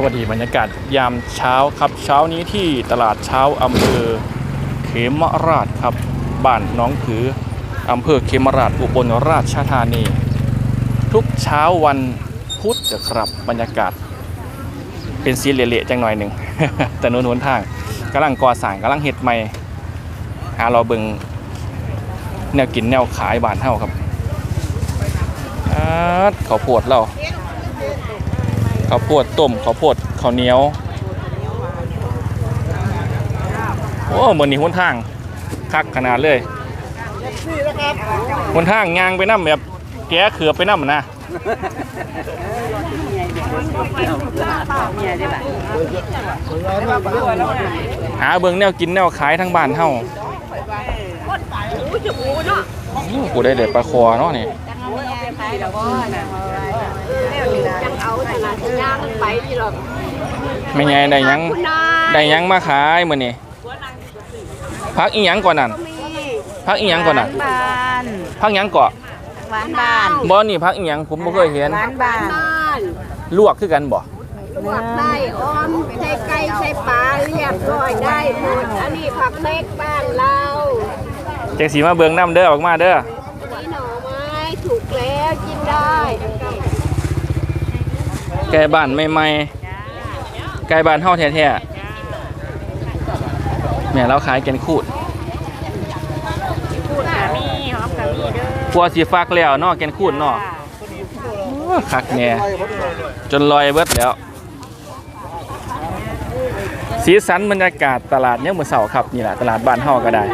สวัสดีบรรยากาศยามเช้าครับเช้านี้ที่ตลาดเช้าอำเภอเขมราชครับบ้านน้องผืออำเภอเขมราชอุบลราชธานี ทุกเช้าวันพุธครับบรรยากาศ เป็นสีเละๆจังหน่อยหนึ่งแต่โนนหนทางกำลังก่อสร้างกำลังเฮ็ดใหม่หาเราเบิงแนวกินแนวขายบ้านเฮาครับอาดข้าวโพดเรา ข้าวโพดต้มข้าวโพดข้าวเหนียว โอ้เหมือนนี่หนทางคักขนาดเลยหนทางยางไปน้ำแบบแกเขือไปน้ำนะหาเบิ่งแนวกินแนวขายทั้งบ้านเฮากูได้เด็ดปลาคอเนาะนี่ ยังเอาขนาด ย่างไปที่หรอกไม่ไงได้หยังคุณนายได้หยังมาขายมื้อนี้พักอีหยังก่อนนั่นมีพักอีหยังก่อนนั่นบานพักหยังเกาะหวานบานบ่นี่พักอีหยังผมบ่เคยเห็นหวานบานบ้านลวกคือกันบ่ลวกไส้อ้อมใส่ไก่ใส่ปลาเรียบร้อยได้หมดอันนี้ผักเล็กบ้านเราจังสีมาเบิ่งน้ำเด้อออกมาเด้ออันนี้หน่อไม้ถูกแล้วกินได้ ไก่บ้านใหม่ๆไก่บ้านเฮาแท้ๆแม่เราขายแกนคูดพูดกะมีหอมกะมีเด้อกลัวสิฟักแล้วเนาะแกนคูดเนาะโอ้คักแน่จนลอยเบิดแล้ว สีสันบรรยากาศตลาดเนี่ยามมื้อเสาร์ครับนี่แหละตลาดบ้านเฮาก็ได้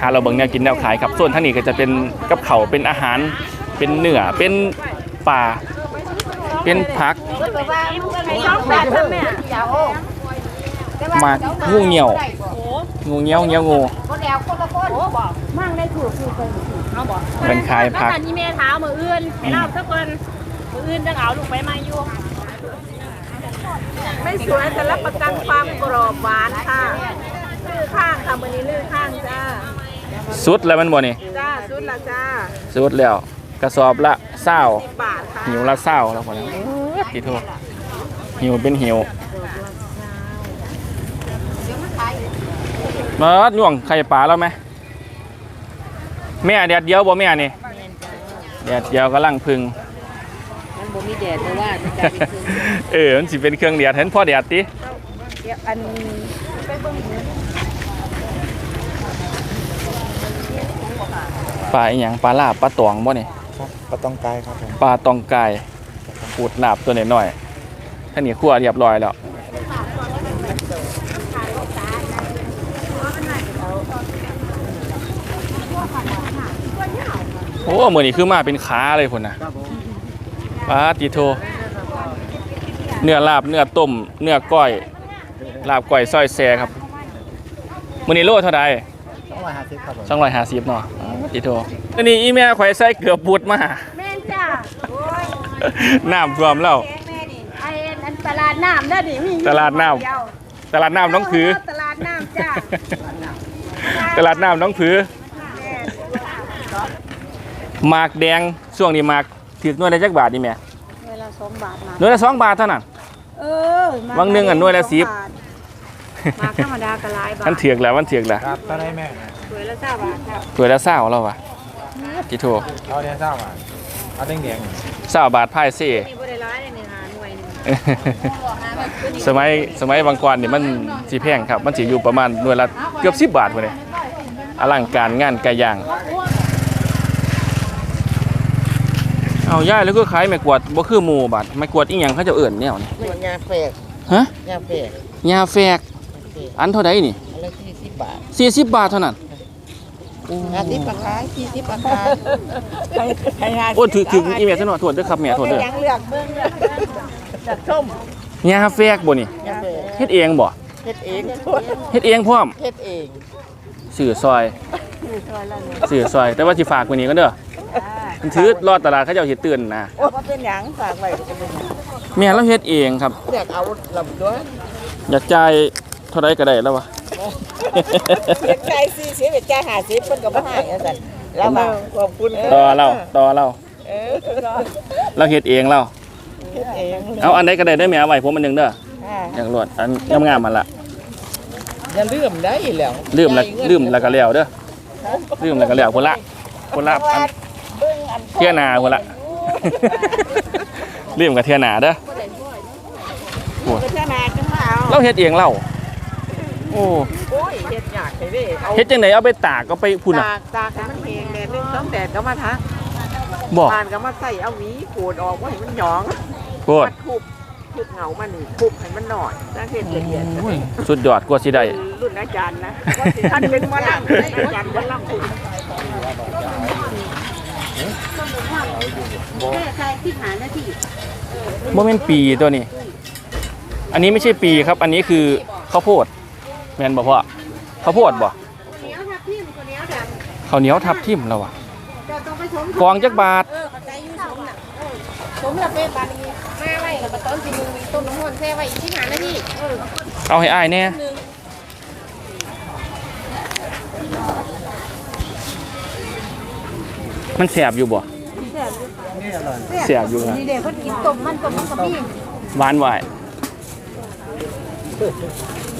ถ้าเราเบิ่งแนวกินแนวขายครับส่วนทางนี้ก็จะเป็นกับเขาวเป็นอาหารเป็นเนื้อเป็นปลา เป็นผักไอ้ช่องแปดทำแม่หมากงูเหี่ยวงูเงี้ยวเงี้ยวงูคนแล้วคนละคนมั่งได้ถูกถูกไปเอาบอกเป็นขายผักนี่แม่เท้ามืออื่นให้เราสักคนมืออื่นจะเอาลูกไปมาอยู่ไม่สวยแต่รับประกันความกรอบหวานค่ะลือข้างค่ะวันนี้ลือข้างจ้าสุดแล้วมันบ่นี่จ้าสุดละจ้าสุดแล้ว กระสอบละเศร้าสิบบาทค่ะหิวละเศร้าแล้วพอแล้วทีโทษหิวเป็นหิวมาหน่วงไข่ปลาแล้วไหมแม่แดดเดียวบ่แม่นี่แดดเดียวกำลังพึ่งมันบ่มีแดดเพราะว่าเออมันสิเป็นเครื่องแดดเห็นพ่อแดดติอันปลาอีหยังปลาลาบปลาตองบ่นี่ ครับปลาตองกายครับผมปลาตองไกายขูดลาบตัวน้อยๆท่านี้คั่วเรียบร้อยแล้ว โอ้เหมือนี้คือมาเป็นขาเลยพุ่นนะปลาติโท เนื้อลาบเนื้อต้ม เนื้อก้อย ลาบก้อยซอยแซครับมือนี้โลเท่าใด ต้องร้อยห้าสิบครับผมสองร้อยห้าสิบเนาะติโทอันนี้อีแม่ข่อยใส่เกือบบุดมา แม่นจ้าน้ำท่วมแล้วไอ้อันตลาดน้ำนั่นนี่มีตลาดน้ำตลาดน้ำน้องผือ ตลาดน้ำจ้าตลาดน้ำน้องผือหมากแดงช่วงนี้หมากถือหน่วยละจักบาทนี่แม่เวลาสองบาทมา หน่วยละสองบาทเท่านั้น เออวังหนึ่งอันหน่วยละสิบ มาธรรมดากระลายบาทมันเถือกแล้วมันเถือกแล้วครับก็ได้แม่นะสวยละเก้าบาทครับตัวละเศร้าแล้ววะจิโทเอาเนี่ยเศร้าอะเอาแดงแดงเศร้าบาทพ่ายเซ่มีบ่ได้ร้ายเลยหนึ่งหาหน่วยหนึ่งสมัยสมัยบางกรนี่มันสีแพงครับ มันสิอยู่ประมาณหน่วยละเกือบสิบบาทวะเนี่ยอลังการงานไก่ย่าง เอาย่ายแล้วก็ขายแม่กวาดบ่คือหมู่บาทแม่กวาดอีหยังเขาเจะเอิ่นแนวนี่มันยาแฝกฮะยาแฝกยาแฝก อันเท่าใดนี่อันละสี่สิบบาท40บาทเท่านั้นห้าสิบปากกาสี่สิบปากกาโอ้ถือถืออีเมลซะหน่อยโทษเด้อครับแม่โทษเด้อยังเลือกเบิ่งเลือกจากส้มยาแฝกบ่นี่ยาแฝกเฮ็ดเองบ่เฮ็ดเองเฮ็ดเองพร้อมเฮ็ดเองสื่อซอยสื่อซอย แต่ว่าสิฝากไว้นี่ก็เด้อมันถือรอดตลาดเขาเจ้าสิตื่นนะโอ้บ่เป็นหยังฝากไว้ก็เป็นหยังแม่เราเฮ็ดเองครับเลือกเอาลำด้วยอยากจ่ายเท่าใดก็ได้แล้ววะเฮ็ดใจสี่สิบเฮ็ดใจห้าสิบเพิ่นก็บ่ให้อาจารย์แล้วมาขอบคุณต่อเราต่อเราเออเราเฮ็ดเองเราเฮ็ดเองเลยเอาอันใดก็ได้ได้ไหมเอาไว้ผมอันหนึงเด้อค่ะอยากรวดอันงามๆมันละอย่าลืมได้แล้วลืมแล้วลืมแล้วก็แล้วเด้อลืมแล้วก็แล้วพุ่นละพุ่นละอันเบิ่งอันเที่ยหนาพุ่นละลืมกับเที่ยหนาเด้อพัฒนาขึ้นมาเอาเราเฮ็ดเองเราโอ้โอ้ยเฮ็ดยากไปเด้เอาเฮ็ดจังไดเอาไปตากก็ไปพุ่นน่ะตากตากให้มันแห้งแดดนึงต้องแดดก็มาทักบอกบานก็มาใส่เอาหวีขูดออกว่าให้มันหยองโคตรมาทุบทุบเหงามันนี่ทุบให้มันหน่อยนั่นเฮ็ดละเอียดโอ้ยสุดยอดกว่าสิได้รุ่นอาจารย์นะว่าสิท่านเป็นหมอลำอาจารย์หมอลำคุณใช่ที่หาหน้าที่บ่แม่นปีตัวนี้ อันนี้ไม่ใช่ปีครับ อันนี้คือข้าวโพด แม่นบ่พ่อข้าวโพดบ่เหนียวทับทิ่มตัวเหนียวดำข้าวเหนียวทับทิ่มแล้วว่ะเจ้าต้องไปชมกองจักบาทเออเข้าใจอยู่ชมน่ะเออชมแล้วเป็นบานนี้มาไว้แล้วมาต้นปีนึงมีต้นน้ำมันแช่ไว้อีกที่หาหน้าที่เออเอาให้อ้ายแน่มันแสบอยู่บ่แสบอยู่นะนี่เด็กเพิ่นกินต้มมันต้มมันกับพี่หวานไหว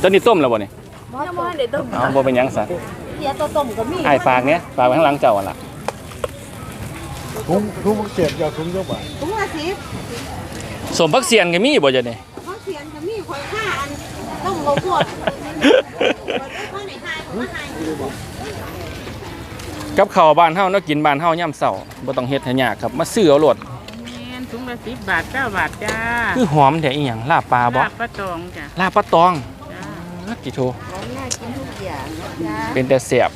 ตัวนี้ต้มแล้วบ่นี่ บ่จะบ่เด็ดต้มเอาบ่เป็นหยังซะเสียตัวต้มกับมีอ้ายฝากเนี้ยฝากไว้ข้างหลังเจ้าหั่นล่ะทุ่งทุ่งเสียบยาวทุ่งเยอะบ่ถุงละสิบสมพักเสียนก็มีบ่จ้ะนี่ เขาเสียนกับมีข่อยห้าอันต้มเราปวดข้างไหนหายผมว่าหายกับข้าวบ้านเฮาเนาะกินบ้านเฮายามเช้าบ่ต้องเฮ็ดให้ยากครับ มาซื้อเอาโลดแม่นถุงละสิบบาทเก้าบาทจ้าคือหอมแต่อีหยังลาบปลาบ่ลาบปลาตองจ้ะลาบปลาตองจ้านั กกี่โทของน่ากินทุกอย่างนะจ๊ะเป็นแต่เสียบ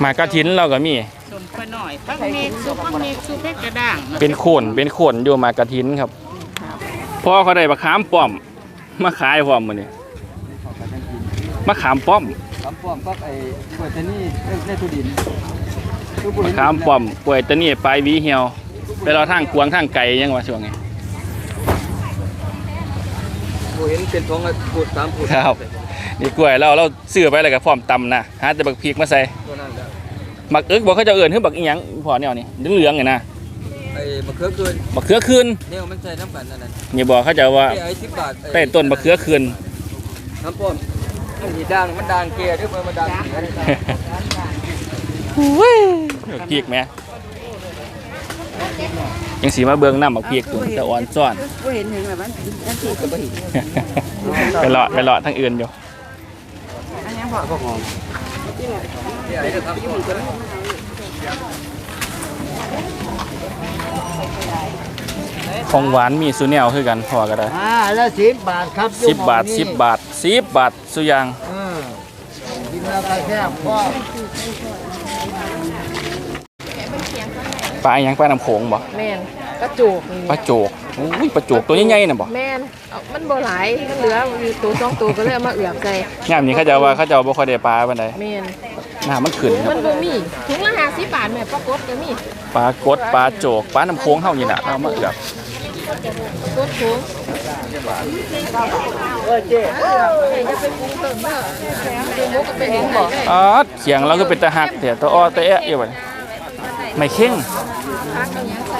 หมากกระถินเราก็มี สมปลาหน่อยปักเมกซุปปักเมกซุปเพชรกระด้างเป็นโคนเป็นโคนอยู่หมากกระถินครับพ่อเขาได้มะขามป้อมมาขายพร้อมมื้อนี้มะขามป้อมลำป้อมก็ไอ้กล้วยชนี่ในทุดินมะขามป้อมป่วยตะนี่ปลายหวีเหี่ยวไปรอทางกวางทางไก่ยังว่าช่วงนี้ เห็นเป็นท้องปูดสามปูดครับ นี่กล้วยเราเราซื้อไปแล้วก็พร้อมตำนะหาแต่บักพริกมาใส่ตัวนั้นแหละบักเอิกบอกเขาจะเอื่นคือบักอีหยังพอแนวนี้เหลืองๆนี่นะไอ้มะเขือคืนบักเขือคืนเนี่ยมันใส่น้ำกันนั่นน่ะนี่บอกเขาจะว่า ไอ้สิบบาทใต้ต้นบักเขือคืน น้ำป้อมมันหีด่างมันด่างเกลียด้วยมันด่างเกลียพีกไหม ยังสีมาเบิ่งน้ำบักพีกตุ่นแต่อ่อนซ่อนก็เห็นเห็นแบบนั้นนั่นสิก็บ่เห็นไปเลาะไปเลาะทั้งอื่นอยู่อันนี้พอก็หอมไอ้นะครับของหวานมีสุแนวคือกันพอก็ได้อ่าแล้วสิบบาทครับสิบบาทสิบบาทสิบบาทสุอยางเออกินแล้วก็แซ่บพ่อ ปลาอหยังปลาน้ำโขงบ่แม่นกระจูกนี่ปลาโจกอุ้ยปลาโจกตัวใหญ่ๆน่ะบ่แม่นเอามันบ่หลายมันเหลืออยู่ตัวสองตัวก็เลยเอามาเอือบใส่ยามนี้เขาจะว่าเขาจะบ่ค่อยได้ปลาปานใดแม่นน้ำมันขึ้นครัมับนบ่มีถุงละห้าสิบบาทแม่ปรากฏก็มีปลากดปลาโจกปลาน้ำโขงเฮานี่น่ะเอามาเอือบปรากฏถุงเออเจ๊จะเป็นกุ้งเติมเด้อเป็นมุกก็เป็นกุ้งบ่ อ๋อเขียงเราก็เป็นตะหักแต่ตัวอ้อตะแอะอยู่บัดนี้ไม่เข่ง พักเอาหยังใส่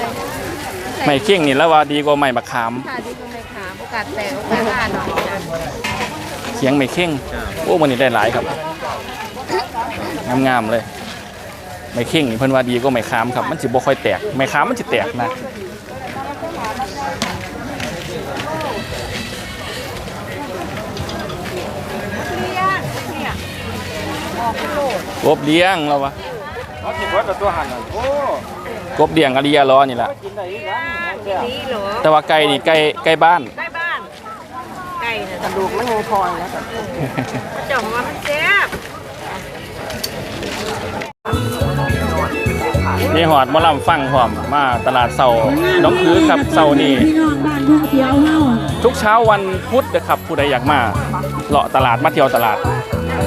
ไม่เข่งนี่แล้วว่าดีกว่าไม่มะขามค่ะดีก็ไม่ขาโอกาสแตกโอกาสอ่านหน่อยจ้ะเขียงไม่เข่งโอ้มันนี่ได้หลายครับงามๆเลย ไม่เข่งนี่เพิ่นว่าดีกว่าไม่ขามครับ มันสิบ่ค่อยแตกไม่ขามมันสิแตกนะกบเลี้ยงแล้ววะเขาคิดว่าตัวหันน่ะโอ้ กบเลี้ยงอริยาล้อนี่แหละกินได้อีกแล้วนี่เหรอแต่ว่าไก่นี่ไก่ไก่บ้าน ใกล้บ้าน ไก่น่ะกระดูกมันงูพรแล้วจ่อมว่ามันแซ่บมีหอดหมอลำฟังพร้อมมาตลาดเสาน้องคือครับเสานี่ทุกเช้าวันพุธนะครับผู้ใดอยากมาเลาะตลาดมาเที่ยวตลาด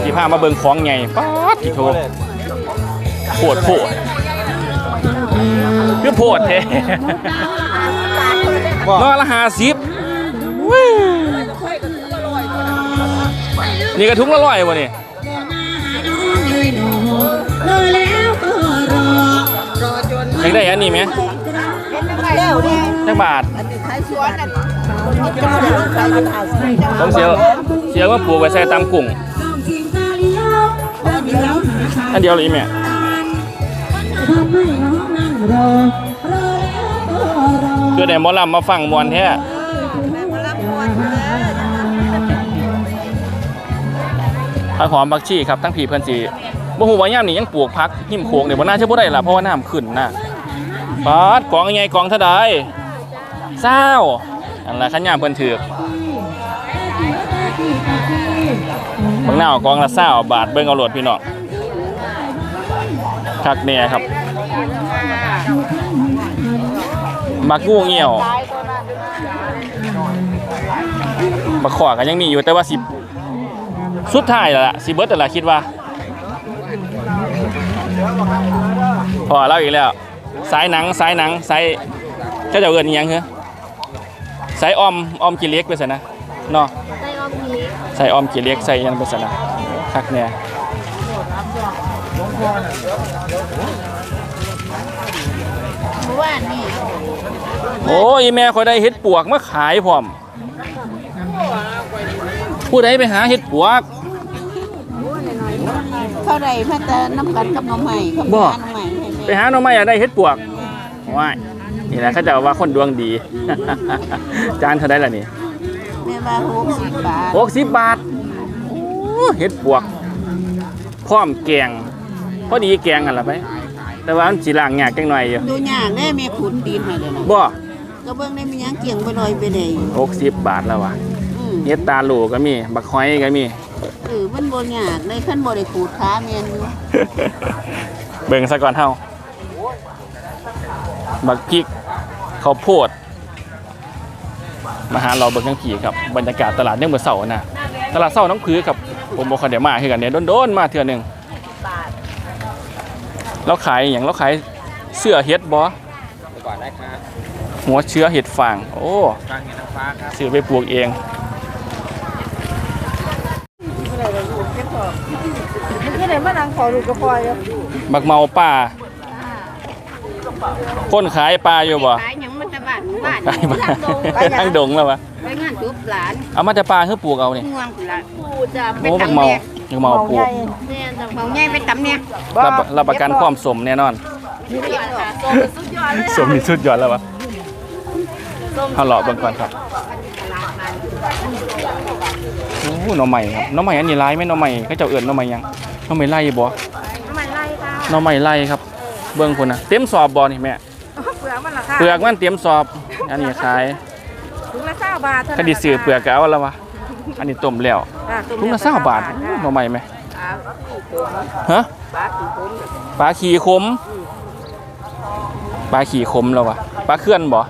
ที่พามาเบิ่งของใหญ่ป๊าดที่โทโพดโพด คือโพดแท้นอละห้าสิบนี่กระทุ้งละร้อยวะนี่อยากได้อันนี้ไหมแล้วนี่จักบาทอันนี้ขายสวนอันจะมาได้ขายหาสิบผมเสียเสียว่าปลูกไว้ใส่ตามกุ้งอันเดียวเลย อีแม่คือได้หมอลำมาฟังมวนแท้ผักหอมบักชีครับทั้งผีเพื่อนสีบ่ฮู้ว่าย่ามนี้ยังปลูกพักหิมโขงเนี่ยบ่น่าจะบ่ได้ล่ะเพราะว่าน้ำขึ้นนะปาดกองใหญ่กองเท่าใดเศร้าอันละขันยามเพิ่นถือกบางหน้ากองละเศร้าบาทเบิ่งเอาโหลดพี่น้อง คักแน่ครับ มักงูเงี่ยวบักขวาก็ยังมีอยู่แต่ว่าสิสุดท้ายแล้วล่ะสิเบิดแต่ละคิดว่าพอเล่าอีกแล้วสายหนังสายหนังสายเจ้าเจ้าเอินอิหยังเหรอสายออมออมกิเล็กไปซะนะเนาะได้ออมนี้ใส่ออมกี่เล็กใส่ยันเป็นสนะคักเนี่ย ว่านี่โอ้ยแม่คอยได้เห็ดปวกมาขายพร้อม ผู้ใดไปหาเห็ดปวก เท่าไรพัฒน้ำกันกับน้องใหม่กับบ่ น้องใหม่ไปหาหน่อไม้อยากได้เห็ดปวกว้ายนี่แหละเขาจะว่าคนดวงดี จานเท่าไดล่ะนี่แม่ว่าหกสิบบาทหกสิบบาทโอ้เห็ดปวกพร้อมแกง พอดีแกงกันละไป แต่ว่ามันสีล่างยากจังหน่อยอยู่ดูยากแน่แม่ขุนดินให้เลยนะบ่ก็เบิ่งได้มีหยังเกี่ยงไปลอยไปได้หกสิบบาทแล้ววะอืมเห็ดตาโหลก็มี บักหอยก็มี เออมันบ่ยากเลยขั้นบ่ได้ขูดขาแม่นอยู่เบิ่งซะก่อนเฮาบักพริกข้าวโพด มาหาเราเบิ่งทั้งผีครับ บรรยากาศตลาดเนี่ยเมื่อเสาร์นะตลาดเสาร์น้องผือครับ ผมบ่ค่อยได้มาคือกันเนี่ยโดนๆมาเทื่อหนึง เราขายอหย่างเราขายเสื้อเฮ็ดบ่ก่อนได้ครับหัวเชื้อเห็ดฟางโอ้ฟังเห็นน้ำฟ้าครับซื้อไปปลูกเอง ที่ไหนมานั่งขอลูกกระพอยบักเมาป่าคนขายปลาอยู่บ่ขายหยังมันจะบ้านบ้านขายปลาทั้งดงแล้ววะไปงานจุบหลานเอามาแต่ปลาคือปลูกเอานี่ง่วงหลานปูจะไปโอ้บักตำเมาเนี่ ยบักเมาปลูกเนี่ยจะเมาใหญ่ไปตำเนี่ยรับรับประกันความสมแน่นอนสุดยอดเลยสมที่สุดยอดแล้ววะเอาหล่อเบิ่งก่อนครับโอ้หน่อใหม่ครับหน่อใหม่อันนี้ลายไหมหน่อใหม่เขาเจ้าเอื่นหน่อใหม่หยังหน่อใหม่ไล่บ่ทำไมไล่ค่ะหน่อใหม่ไล่ครับ เบิ่งพุ่นนะเต็มสอบบ่นี่แม่เปลือกมันราคาเปลือกมันเตรียมสอบ อันนี้ขายถุงละเก้าบาทคดีซื้อเปลือกก็เอาแล้ววะ อันนี้ต้มแล้วถุงละ20บาทโอ้หน่อใหม่ไหมฮะปลาขี่คมปลาขี่คมแล้ววะปลาเขื่อนบ่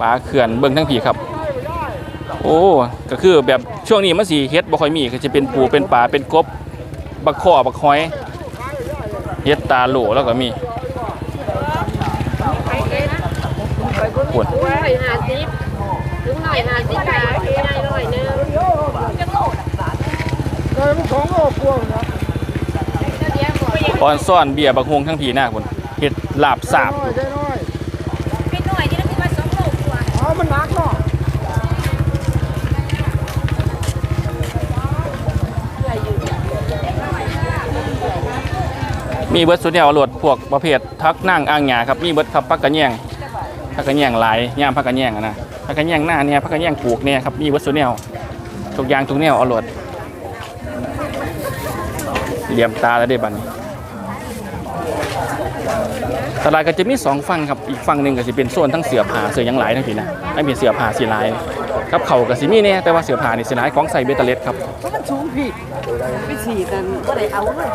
ปลาเขื่อนเบิ่งทั้งผีครับ โอ้ก็คือแบบช่วงนี้มันสิเฮ็ดบ่ค่อยมีก็จะเป็นปูเป็นปลาเป็นกบบักข้อบักหอยเฮ็ดตาโหลแล้วก็มีปวดร้อยห้าสิบถึงหน่อยห้าสิบบาทได้ร้อยหนึง ออนซ่อนเบียร์บักฮวงทั้งผีหน้าคนเฮ็ดลาบสาบเป็นหน่อยนี่คือว่าสองโลกว่ามีเบิดสุดแนวหลดพวกประเภททักนั่งอ่างหยาครับมีเบิดครับพักกระแยงพักกระแยงหลายย่ามพักกระแยงนะพักกระแยงหน้าเนี่ยพักกระแยงปลูกเนี่ยครับมีเบิดสุดแนวทุกอย่างทุกแนวเอาหลด เหลี่ยมตาแล้วได้บัดนตลาดก็จะมีสองฝั่งครับ อีกฝั่งหนึ่งก็จะเป็นโซนทั้งเสือผาเสือยังหลายทั้งทีนะไม่มีเสือผาสีลายครับเขากับสีมีเนี่ยแต่ว่าเสือผานี่สีลายของใส่เบตเตอร์เลสครับมันสูงพี่ไปฉีดกันก็ได้เอาเลย